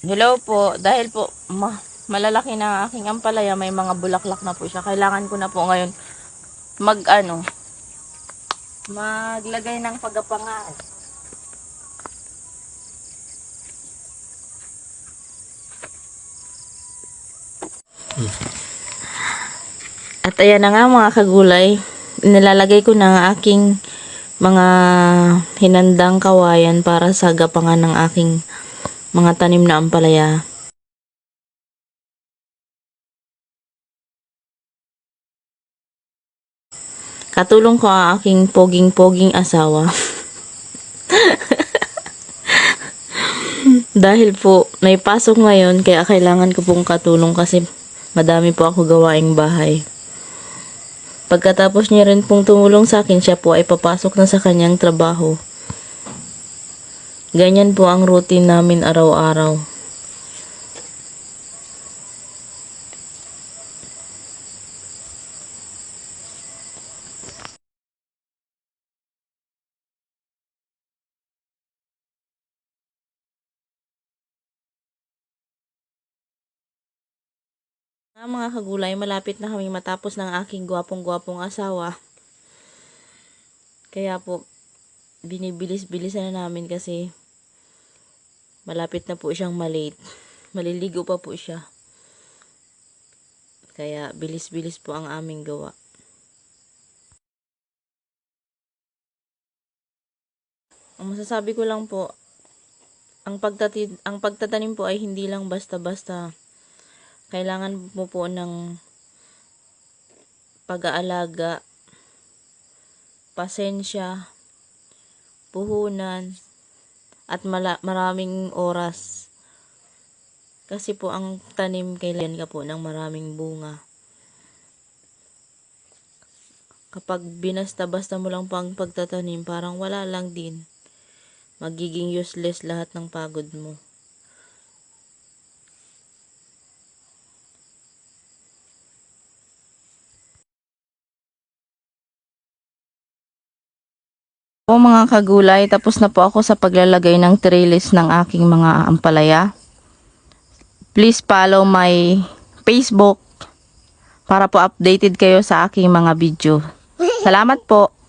Hello po, dahil po ma malalaki na aking ampalaya, may mga bulaklak na po siya. Kailangan ko na po ngayon mag ano, maglagay ng pagapangaan. At ayan na nga mga kagulay, nilalagay ko na ang aking mga hinandang kawayan para sa gapangan ng aking mga tanim na ampalaya. Katulong ko ang aking poging-poging asawa. Dahil po, may pasok ngayon, kaya kailangan ko pong katulong kasi madami po ako gawaing bahay. Pagkatapos niya rin pong tumulong sa akin, siya po ay papasok na sa kanyang trabaho. Ganyan po ang routine namin araw-araw. Nga mga kagulay, malapit na kami matapos ng aking gwapong-gwapong asawa. Kaya po, binibilis-bilisan na namin kasi malapit na po siyang malate. Maliligo pa po siya. Kaya bilis-bilis po ang aming gawa. Ang masasabi ko lang po, ang pagtatid ang pagtatanim po ay hindi lang basta-basta kailangan mo po ng pag-aalaga, pasensya, puhunan, at mala- maraming oras. Kasi po ang tanim kailangan ka po ng maraming bunga. Kapag binasta-basta mo lang pang pagtatanim, parang wala lang din. Magiging useless lahat ng pagod mo. Po mga kagulay, tapos na po ako sa paglalagay ng trellis ng aking mga ampalaya. Please follow my Facebook para po updated kayo sa aking mga video. Salamat po.